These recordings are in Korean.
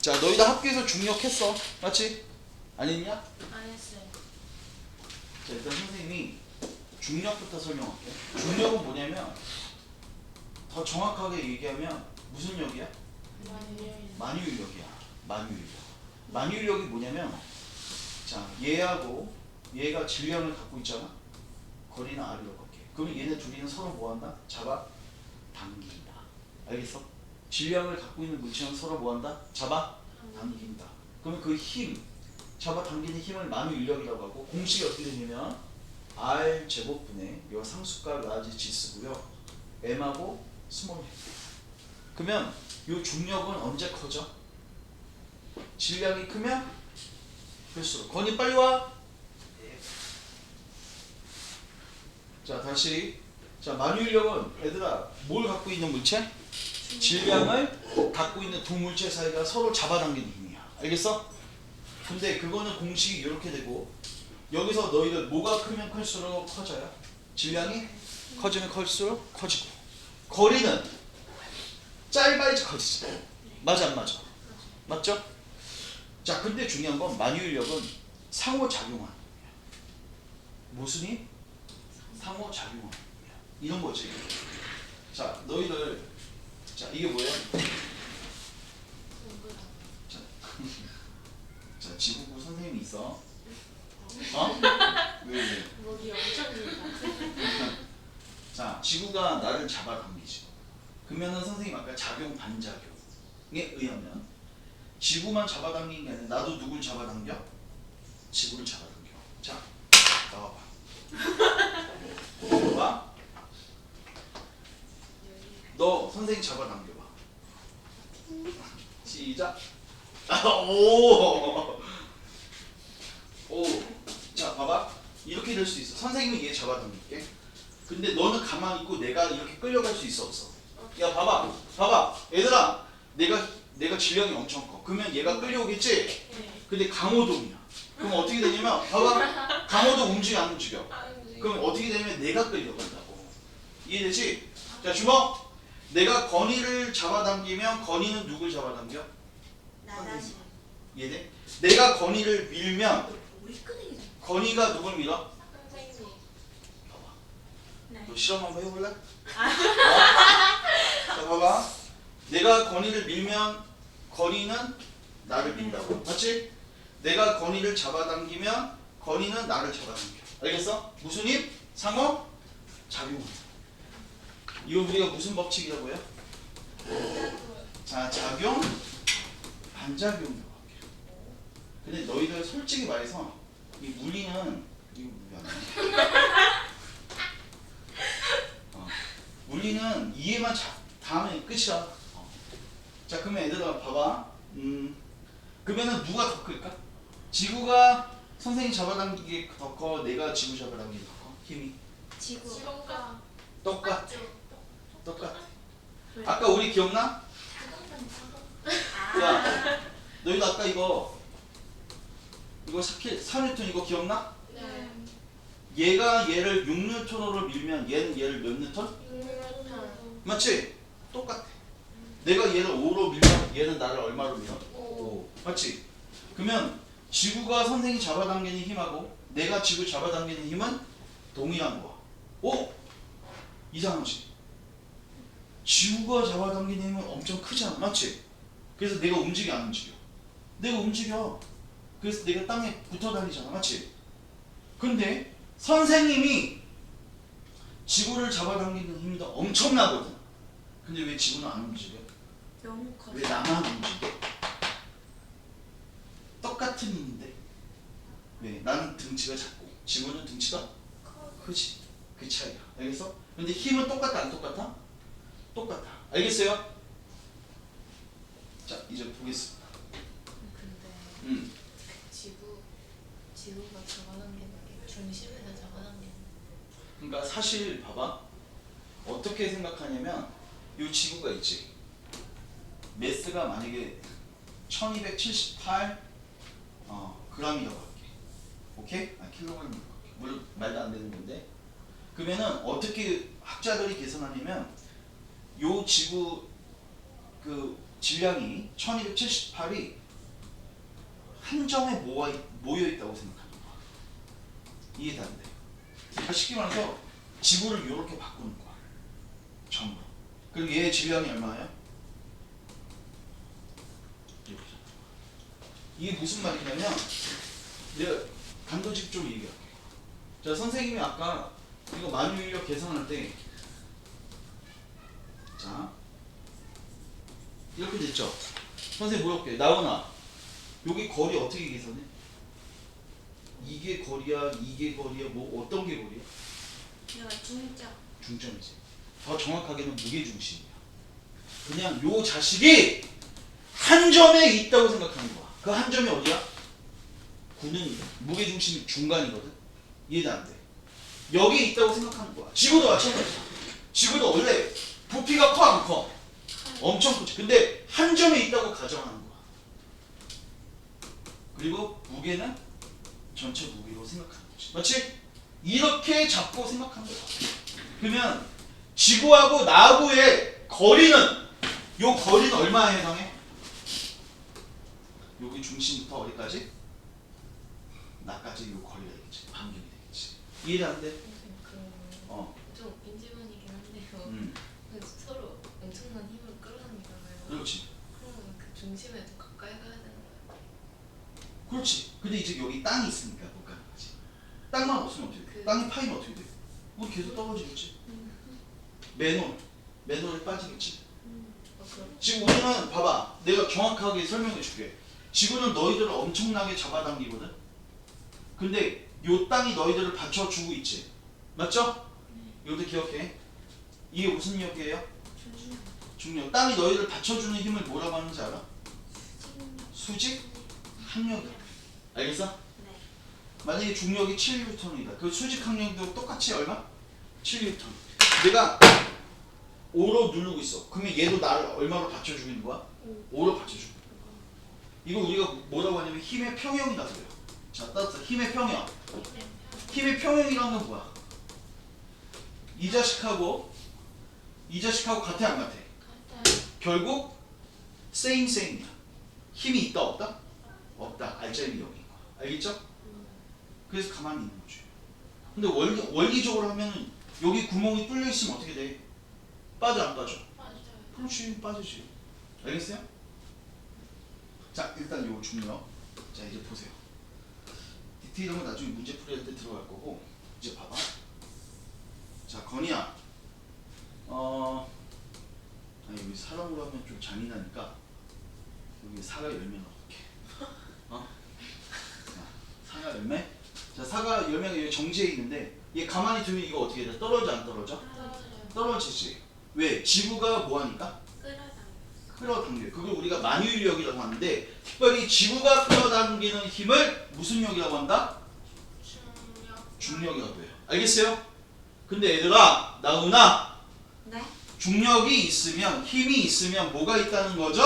자 너희들 학교에서 중력했어 맞지? 안 했냐? 안 했어요. 자 일단 선생님이 중력부터 설명할게 중력은 뭐냐면 더 정확하게 얘기하면 무슨 역이야? 만유력이야. 만유력. 만유력이 뭐냐면 자 얘하고 얘가 질량을 갖고 있잖아. 거리는 r이라고 할게. 그럼 얘네 둘이는 서로 뭐 한다? 잡아 당긴다. 알겠어? 질량을 갖고 있는 물체는 서로 뭐한다? 잡아 당긴다. 그러면 그 힘, 잡아 당기는 힘을 만유인력이라고 하고 공식이 어떻게 되냐면 r 제곱분의 요 상수값 라지 지수고요. m하고 스몰. 그러면 요 중력은 언제 커져? 질량이 크면 클수록 건이 빨리 와. 자 다시 자 만유인력은 얘들아 뭘 갖고 있는 물체? 질량을 갖고 있는 두 물체 사이가 서로 잡아당기는 힘이야. 알겠어? 근데 그거는 공식이 이렇게 되고 여기서 너희들 뭐가 크면 클수록 커져요? 질량이 커지면 클수록 커지고 거리는 짧아야지 커지지. 맞아 안 맞아? 맞죠? 자 근데 중요한 건 만유인력은 상호작용하는 거야. 무슨 힘? 상호작용하는 거야. 이런 거지. 자 너희들 자 이게 뭐야? 자, 자 지구부 선생님이 있어. 어? 왜. 자 지구가 나를 잡아당기지. 그러면은 선생님 아까 작용 반작용에 의하면 지구만 잡아당긴 게 아니라 나도 누굴 잡아당겨? 지구를 잡아당겨. 자 나와봐. 봐. 너 선생님 잡아당겨봐. 시작. 아, 오. 오. 자 봐봐. 이렇게 될 수 있어. 선생님이 얘 잡아당길게. 근데 너는 가만히 있고 내가 이렇게 끌려갈 수 있어 없어? 야 봐봐. 봐봐. 얘들아. 내가 내가 질량이 엄청 커. 그러면 얘가 끌려오겠지? 네. 근데 강호동이야. 그럼 어떻게 되냐면 봐봐. 강호동 움직여 안 움직여? 그럼 어떻게 되냐면 내가 끌려간다고. 이해되지? 자 주먹. 내가 건이를 잡아당기면 건이는 누굴 잡아당겨? 나 다시. 이해돼? 내가 건이를 밀면. 건이가 누굴 밀어? 선생님. 봐봐. 네. 너 실험 한번 해볼래? 어? 자 봐봐. 내가 건이를 밀면 건이는 나를 민다고. 맞지? 내가 건이를 잡아당기면 건이는 나를 잡아당겨. 알겠어? 무슨 힘? 상호? 작용. 이거 우리가 무슨 법칙이라고 해요? 자, 작용, 반작용이라고 할게요. 근데 너희들 솔직히 말해서 이 물리는 이거 미안해. 어, 물리는 이해만 자, 다음에 끝이야. 어. 자, 그러면 얘들아 봐봐. 음, 그러면은 누가 더 클까? 지구가 선생님 잡아당기기 더 커, 내가 지구 잡아당기기 더 커? 힘이 지구. 지구가 똑같아. 똑같죠. 똑같아. 왜? 아까 우리 기억나? 야, 너희도 아까 이거 이거 4킬 3뉴턴 이거 기억나? 네. 얘가 얘를 6뉴턴으로 밀면 얘는 얘를 몇 뉴턴? 맞지? 똑같아. 내가 얘를 5로 밀면 얘는 나를 얼마로 밀어? 오. 맞지? 그러면 지구가 선생이 잡아당기는 힘하고 내가 지구 잡아당기는 힘은 동일한 거야. 오! 이상하지? 지구가 잡아당기는 힘은 엄청 크지 않아? 맞지? 그래서 내가 움직여 안 움직여? 내가 움직여. 그래서 내가 땅에 붙어 다니잖아. 맞지? 근데 선생님이 지구를 잡아당기는 힘이 더 엄청나거든. 근데 왜 지구는 안 움직여? 너무 커. 왜 나만 움직여? 똑같은 힘인데 왜? 나는 등치가 작고 지구는 등치가 크지 그 차이야 알겠어? 근데 힘은 똑같다 안 똑같아? 똑같아 알겠어요? 자 이제 보겠습니다 근데 음. 지구 지구가 잡아당기는 게 중심에서 잡아당기는. 그러니까 사실 봐봐 어떻게 생각하냐면 이 지구가 있지 매스가 만약에 1278 어, 그램이라고 할게 오케이? 아 할게 물론 말도 안 되는 건데 그러면은 어떻게 학자들이 계산하냐면 요 지구 그 질량이 1278이 한 점에 모아, 모여 있다고 거야. 이해가 안 돼. 그러니까 쉽게 말해서 지구를 이렇게 바꾸는 거야. 전부. 그리고 얘의 질량이 얼마예요? 이게 무슨 말이냐면 내가 단도직입적으로 얘기할게. 자 선생님이 아까 이거 만유인력 계산할 때 자, 이렇게 됐죠? 선생님 물어볼게요. 나오나? 여기 거리 어떻게 계산해? 이게 거리야, 이게 거리야, 뭐 어떤 게 거리야? 내가 중점. 중점이지. 더 정확하게는 무게 중심이야. 그냥 요 자식이 한 점에 있다고 생각하는 거야. 그 한 점이 어디야? 구는 무게 중심이 중간이거든. 이해도 안 돼. 여기에 있다고 생각하는 거야. 지구도 마찬가지야. 지구도 원래 부피가 커 안 커? 엄청 크지. 근데 한 점에 있다고 가정하는 거야. 그리고 무게는 전체 무게로 생각하는 거지. 맞지? 이렇게 잡고 생각하는 거야. 그러면 지구하고 나하고의 거리는 요 거리는 얼마에 해당해? 여기 중심부터 어디까지? 나까지 요 거리가 되겠지. 반경이 되겠지. 이해 안 돼? 선생님 어. 그좀 인지문이긴 한데요. 음. 근데 서로 엄청난 힘을 끌어당기잖아요. 그렇지. 그러면 그 중심에 더 가까이 가야 되는 거예요. 그렇지. 근데 이제 여기 땅이 있으니까 못 가는 거지. 땅만 없으면 어떻게 돼? 그- 땅이 파이면 어떻게 돼? 우리 계속 떨어지겠지. 맨홀. 맨홀에 빠지겠지. 어, 그럼 지금 우리는 봐봐. 내가 정확하게 설명해 줄게. 지구는 너희들을 엄청나게 잡아당기거든. 근데 요 땅이 너희들을 받쳐주고 있지. 맞죠? 이것도 기억해. 이게 무슨 역이에요? 중력. 땅이 너희를 받쳐주는 힘을 뭐라고 하는지 알아? 수직 항력이야. 알겠어? 네. 만약에 중력이 7N이다. 그 수직 항력도 똑같이 얼마? 7N. 내가 5로 누르고 있어. 그러면 얘도 나를 얼마로 받쳐주고 있는 거야? 5로 받쳐주고. 이거 우리가 뭐라고 하냐면 힘의 평형이다 그래요. 자, 따뜻해. 힘의 평형. 힘의 평형이라는 건 뭐야? 이 자식하고 이 자식하고 같아 안 같아? 결국 same same이야. 힘이 있다 없다? 없다. 알짜임이 여기인 거야. 알겠죠? 그래서 가만히 있는 거지. 근데 원리, 원리적으로 하면은 여기 구멍이 뚫려 있으면 어떻게 돼? 빠져 안 빠져? 맞아요. 그렇지 빠지지. 알겠어요? 자 일단 요 중력. 자 이제 보세요. 디테일한 건 나중에 문제 풀이 할 때 들어갈 거고 이제 봐봐. 자 건이야. 어 아니 여기 사람으로 하면 좀 잔인하니까 여기 사과 열매 넣을게. 어? 자, 사과 열매. 자 사과 열매가 여기 정지해 있는데 얘 가만히 두면 이거 어떻게 돼? 떨어져 안 떨어져? 떨어지지. 왜? 지구가 뭐하니까? 끌어당. 끌어당겨. 그걸 우리가 만유인력이라고 하는데 특별히 지구가 끌어당기는 힘을 무슨力이라고 한다? 중력. 중력이라고 해요. 알겠어요? 근데 얘들아, 나훈아, 네. 중력이 있으면 힘이 있으면 뭐가 있다는 거죠?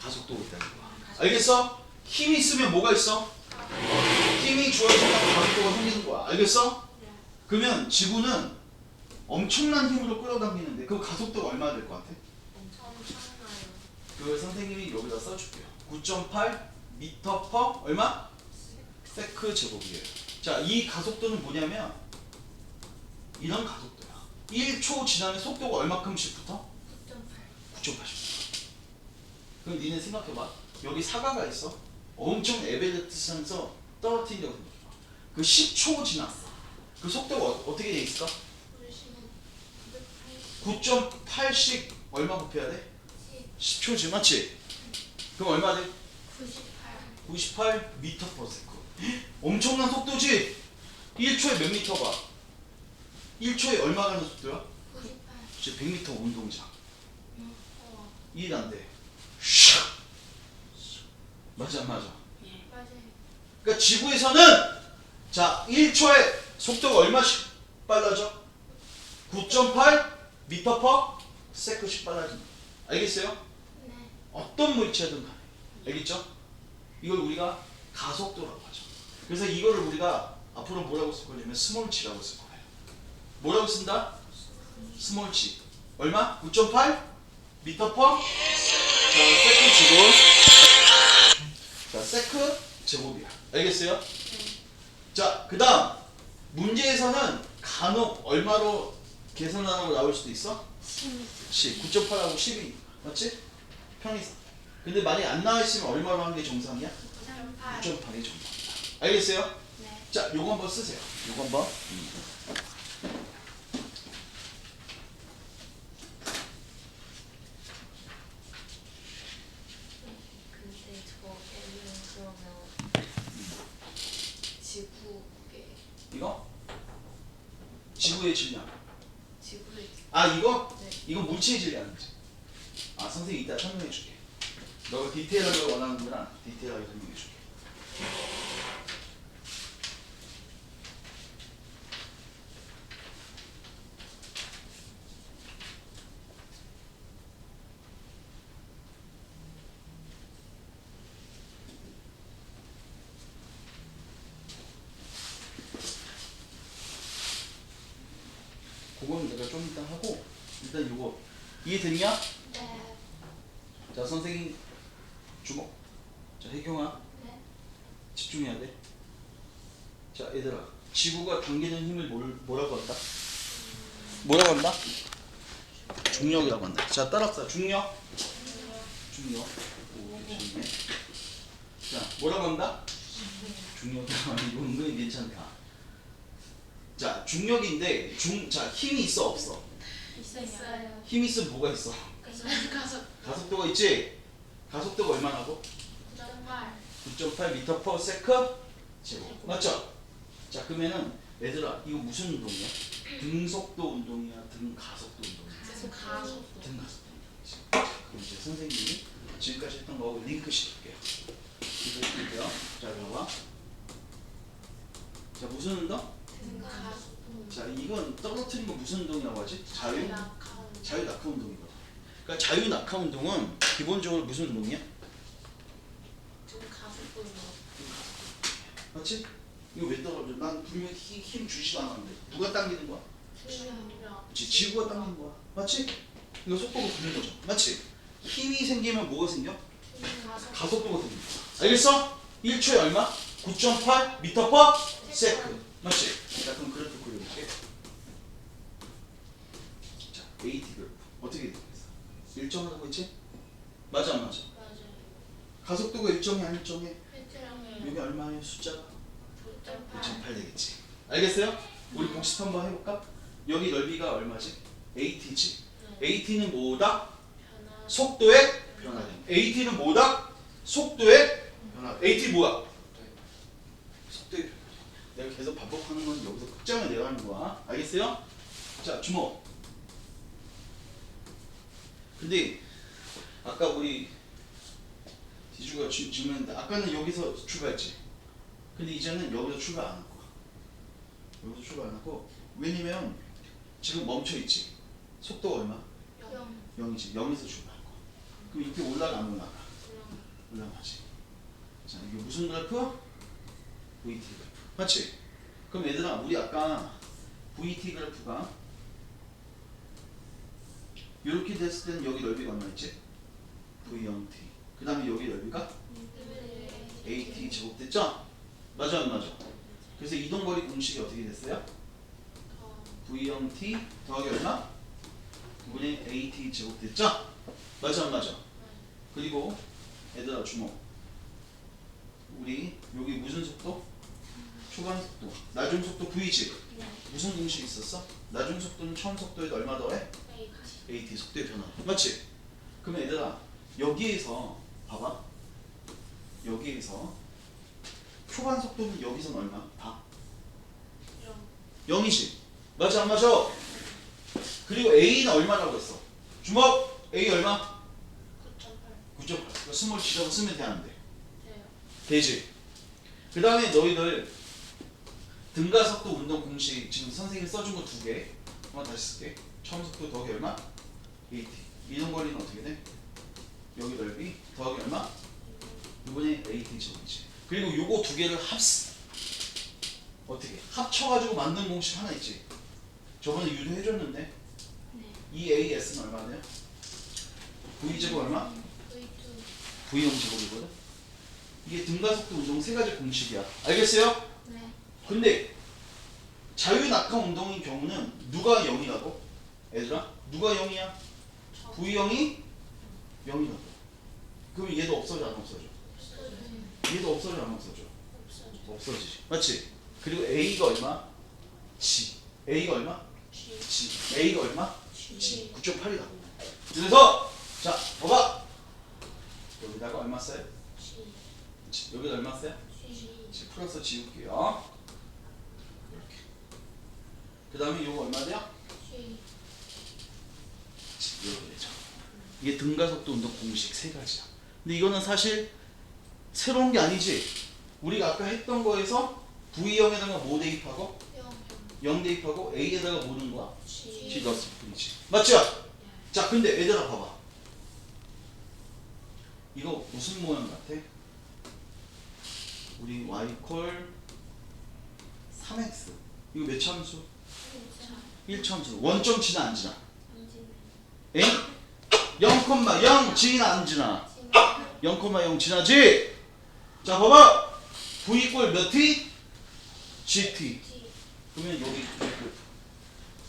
가속도가 있다는 거야. 알겠어? 힘이 있으면 뭐가 있어? 힘이 주어지면 가속도가 생기는 거야. 알겠어? 네. 그러면 지구는 엄청난 힘으로 끌어당기는데 그 가속도가 얼마나 될 것 같아? 그 선생님이 여기다 써줄게요. 9.8 미터 퍼 얼마? 세크 제곱이에요. 자, 이 가속도는 뭐냐면 이런 가속도야. 1초 지나면 속도가 얼마큼씩 붙어? 9.8. 9.8. 그럼 니네 생각해봐. 여기 사과가 있어. 엄청 에베레스트에서 떨어뜨리려고 생각해봐. 그 10초 지났어. 그 속도가 어, 어떻게 돼 있을까? 우리 시간 980. 9.8씩 얼마 곱해야 돼? 10 초 지났지? 그럼 얼마 돼? 98. 98 미터 퍼 세컨. 엄청난 속도지? 1초에 몇 미터가? 1초에 얼마 가는 속도야? 98. 이제 100m 운동장. 어. 이해 안 돼. 샥. 맞아 안 맞아. 예. 맞아요. 그러니까 지구에서는 자 1초에 속도가 얼마씩 빨라져? 9.8 미터 퍼 세컨씩 빨라진다. 알겠어요? 네. 어떤 물체든 간에 알겠죠? 이걸 우리가 가속도라고 하죠. 그래서 이거를 우리가 앞으로 뭐라고 쓸 거냐면 스몰치라고 쓸 거예요. 뭐라고 쓴다? 스몰치. 얼마? 9.8 미터 퍼? 자, 세크 제곱. 자, 세크 제곱이야. 알겠어요? 자, 그 다음. 문제에서는 간혹 얼마로 계산하라고 나올 수도 있어? 10. 9.8하고 10이. 맞지? 편의상. 근데 만약에 안 나와 있으면 얼마로 하는 게 정상이야? 9.8 9.8이 정상이야. 알겠어요? 네 자, 요거 한번 쓰세요. 요거 한번. 근데 저 M은 그러면 지구의 이거? 지구의 질량. 지구의 아, 이거? 네. 이거 물체의 질량이지 아, 선생님 이따 설명해 줄게. 너가 디테일하게 원하는구나. 디테일하게 설명해 줄게. 그거는 내가 좀 이따 하고 일단 요거 이해됐냐? 네 자 선생님 주목 자 혜경아 네. 집중해야 돼. 자 얘들아 지구가 당기는 힘을 뭘, 뭐라고 한다? 뭐라고 한다? 중력이라고 한다. 자 따라합시다. 중력. 중력. 오 괜찮네. 자 뭐라고 한다? 중력. 이거 은근히 괜찮다. 자 중력인데 중자 힘이 있어 없어? 있어요 힘 있으면 뭐가 있어? 가서 가속도가 있지? 가속도가 얼마나고? 9.8 9.8 미터 퍼 세컨 제곱 맞죠? 자 그러면은 얘들아 이거 무슨 운동이야? 등속도 운동이야 등가속도 운동이야 계속 가속 등가속도 운동이지 그럼 이제 선생님이 지금까지 했던 거 링크 시킬게요 이거 해줄게요 자 봐봐 자 무슨 운동? 자 이건 떨어뜨린 거 무슨 운동이라고 하지? 자유? 자유 낙하 운동이거든 그러니까 자유 낙하 운동은 기본적으로 무슨 운동이야? 맞지? 이거 왜 떨어져? 난 분명히 힘, 힘 주지도 않았는데 누가 당기는 거야? 그치 지구가 당기는 거야 맞지? 이거 속도가 붙는 거죠 맞지? 힘이 생기면 뭐가 생겨? 가속 가속도가 생겨 알겠어? 1초에 얼마? 9.8 미터 퍼 세크 맞지? 자 그럼 그래프 그려볼게 자 AT 그래프 어떻게 되겠어? 일정하다고 했지? 맞아 안 맞아? 맞아요 가속도가 일정해 안 일정해? 여기 얼마예요 숫자가? 9.8 5.8 되겠지. 알겠어요? 우리 복습 한번 해볼까? 여기 넓이가 얼마지? AT지. AT는 뭐다? 변화 속도의 변화량. AT는 뭐다? 속도의 변화. AT 뭐야? 속도의 변화. 내가 계속 반복하는 건 여기서 극장을 내려가는 거야. 알겠어요? 자, 주목. 근데 아까 우리 지주가 주- 질문했는데 아까는 여기서 출발했지. 근데 이제는 여기서 출발 안 할 거야. 여기서 출발 안 하고 왜냐면 지금 멈춰 있지. 속도가 얼마? 0 0이지. 0에서 출발할 거야. 그럼 이렇게 올라가 안 올라가? 올라가 올라가지. 자 이게 무슨 그래프? VT 그래프. 맞지? 그럼 얘들아 우리 아까 VT 그래프가 이렇게 됐을 때는 여기 넓이가 얼마였지? V0T. 그 다음에 여기 넓이가 AT 제곱 됐죠? 맞아 안 맞아? 그래서 이동거리 공식이 어떻게 됐어요? V0T 더하기 얼마? 9분의 AT 제곱 됐죠? 맞아 안 맞아? 그리고 얘들아 주목 우리 여기 무슨 속도? 초반 속도 나중 속도 V지 무슨 공식 있었어? 나중 속도는 처음 속도에 얼마 더해? AT 속도의 변화 맞지? 그러면 얘들아 여기에서 봐봐 여기에서 초반 속도는 여기서는 얼마? 봐 0이지 맞아 안 맞아? 그리고 A는 얼마라고 했어? 주먹 A 얼마? 9.8 9.8 스몰 지라고 쓰면 되는데 돼요 되지 그 다음에 너희들 등가속도 운동 공식 지금 선생님이 써준 거 두 개 한번 다시 쓸게 처음 속도 더하기 얼마? AT 이동 거리는 어떻게 돼? 여기 넓이 더하기 얼마? 이번에 AT 제곱이지 그리고 요거 두 개를 합 어떻게 합쳐가지고 만든 공식 하나 있지 저번에 유도해줬는데 이 AS는 얼마 돼요? V 제곱 얼마? V2 V형 제곱이거든. 이게 등가속도 운동 세 가지 공식이야. 알겠어요? 네 근데 자유낙하 운동인 경우는 누가 0이라고? 얘들아 누가 0이야? V형이 0이라고. 그럼 얘도 없어져 안 없어져? 얘도 없어져 안 없어져? 없어지지. 맞지? 그리고 A가 얼마? G. A가 얼마? G G. A가 얼마? G G. 9.8이다. 그래서 자 봐봐. 여기다가 얼마 써요? G. 여기다 얼마 써요? G G 플러스 지울게요. 이렇게. 그 다음에 이거 얼마 돼요? G G. 이게 등가속도 운동 공식 세 가지야. 근데 이거는 사실 새로운 게 아니지. 우리가 아까 했던 거에서 V형에다가 뭐 대입하고 0 0 대입하고 A에다가 뭐 넣은 거야? G G 넣었을 뿐이지. 맞죠? 자, 근데 얘들아 봐봐. 이거 무슨 모양 같아? 우리 y 콜 3x. 이거 몇 참수? 1참수. 원점 지나 안 지나? 에? 0,0 지나 안 지나? 0,0 지나지? 자, 봐봐. v 꼴 몇 t? gt. 그러면 여기 그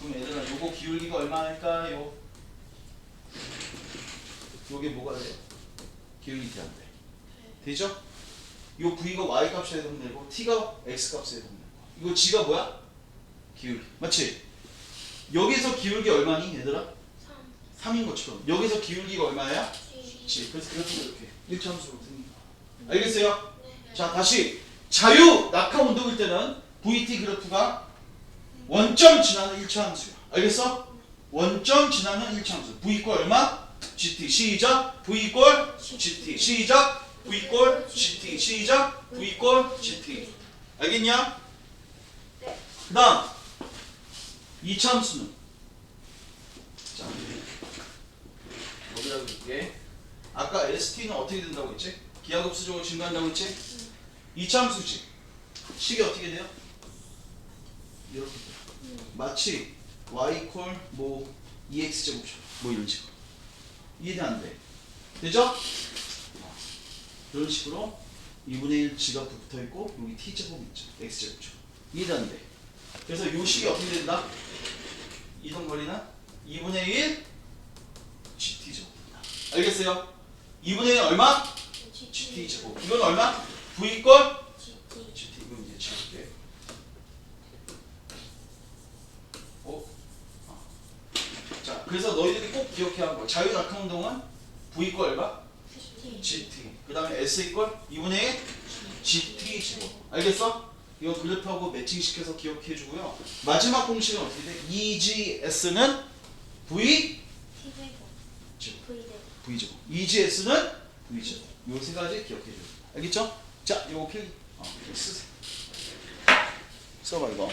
그럼 얘들아 요거 기울기가 얼마일까요? 요게 뭐가 돼요? 기울기 대안 돼. 되죠? 요 v가 y 값에 해당되고 t가 x 값에 해당되고 이거 g가 뭐야? 기울기 맞지? 여기서 기울기 얼마니 얘들아? 3 3인 것처럼 여기서 기울기가 얼마야? G 그래서 그래프 이렇게 1참수로 생긴 거 알겠어요? 네자 다시 자유 낙하 운동일 때는 VT 그래프가 원점 지나는 1차 함수야. 알겠어? 원점 지나는 1차 함수. V 꼴 얼마? GT 시작. V 꼴 GT 시작. V 꼴 GT 시작. V 꼴 GT. 알겠냐? 네. 그다음 2차 함수는 자 여기다 볼게. 아까 ST는 어떻게 된다고 했지? 기하급 수적으로 증가한다고 했지? 이참수지. 식이 어떻게 돼요? 이렇게 돼요. 마치 y 콜뭐 2x 제곱처럼 뭐 이런 식으로. 이해돼 안 돼? 되죠? 어. 이런 식으로 2분의 1 g가 붙어 있고 여기 t 제곱 있죠. x 제곱처럼. 이해돼 안 돼? 그래서 요 식이 어떻게 된다? 이동 거리는 2분의 1 gt 제곱입니다. 알겠어요? 2분의 1 얼마? gt 제곱. 이건 얼마? v 꼴 GT GT 이거 이제 지울게. 어? 아. 자, 그래서 너희들이 꼭 기억해야 하는 거. 자유 낙하 운동은 V 거 얼마? GT. 그 다음에 S 이꼴 2분의 1 GT 제곱. 알겠어? 이거 그래프하고 매칭시켜서 기억해 주고요. 마지막 공식은 어떻게 돼? EGS는 V 제곱. V제곱. EGS는 V 제곱. 요 세 가지 기억해 줘요. 알겠죠? 자, 요거 필 어, 쓰세요. 써봐 이거.